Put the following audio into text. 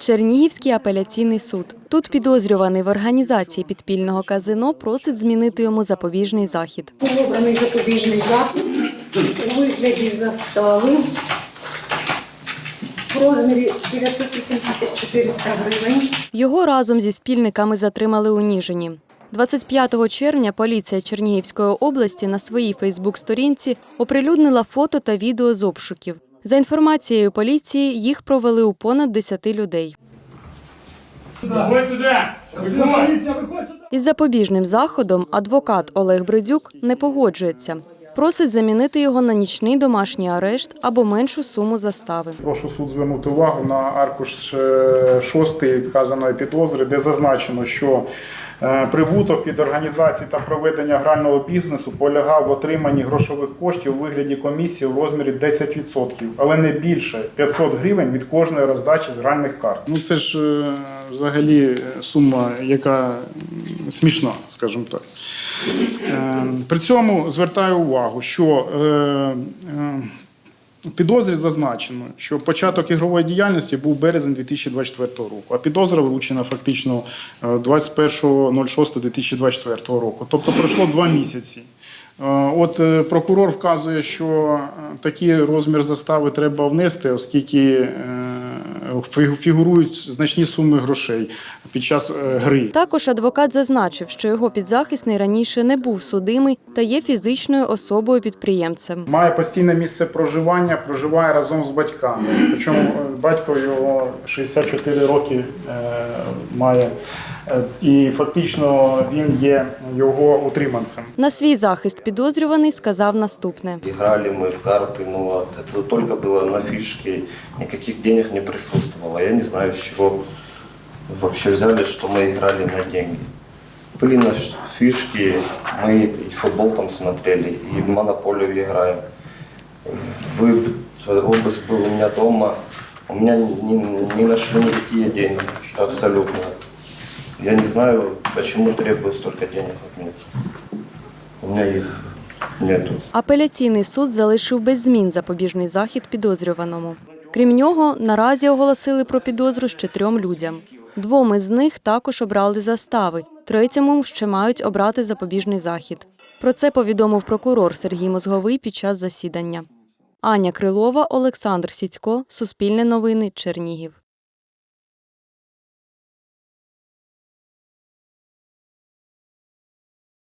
Чернігівський апеляційний суд. Тут підозрюваний в організації підпільного казино просить змінити йому запобіжний захід. Обраний запобіжний захід у вигляді застави в розмірі 908 400 гривень. Його разом зі спільниками затримали у Ніжині. 25 червня поліція Чернігівської області на своїй Фейсбук-сторінці оприлюднила фото та відео з обшуків. За інформацією поліції, їх провели у понад 10 людей. Із запобіжним заходом адвокат Олег Бридюк не погоджується. Просить замінити його на нічний домашній арешт або меншу суму застави. Прошу суд звернути увагу на аркуш е, 6 вказаної підозри, де зазначено, що е, прибуток від організації та проведення грального бізнесу полягав в отриманні грошових коштів у вигляді комісії у розмірі 10%, але не більше 500 гривень від кожної роздачі з гральних карт. Ну це ж е, взагалі сума, яка смішна, скажімо так. Е, При цьому звертаю увагу, що е, е, підозрі зазначено, що початок ігрової діяльності був березень 2024 року, а підозра вручена фактично е, 21.06.2024 року. Тобто пройшло два місяці. От прокурор вказує, що такий розмір застави треба внести, оскільки фігурують значні суми грошей під час е, гри. Також адвокат зазначив, що його підзахисний раніше не був судимий та є фізичною особою підприємцем. Має постійне місце проживання, проживає разом з батьками. Причому е, батько його 64 роки е, має, і фактично він є його утриманцем. На свій захист підозрюваний сказав наступне. Играли мы в карты, но вот это только было на фишки, никаких денег не присутствовало. Я не знаю, с чего вообще взяли, что мы играли на деньги. Были на фишки, мы и футбол там смотрели, и в монополию играем. Вы, обыск был у меня дома, у меня не, не нашли никакие деньги, абсолютно. Я не знаю, почему требуют столько денег от меня. У меня их нету. Апеляційний суд залишив без змін запобіжний захід підозрюваному. Крім нього, наразі оголосили про підозру ще трьом людям. Двом із них також обрали застави, третьому ще мають обрати запобіжний захід. Про це повідомив прокурор Сергій Мозговий під час засідання. Аня Крилова, Олександр Сіцько, Суспільне новини, Чернігів.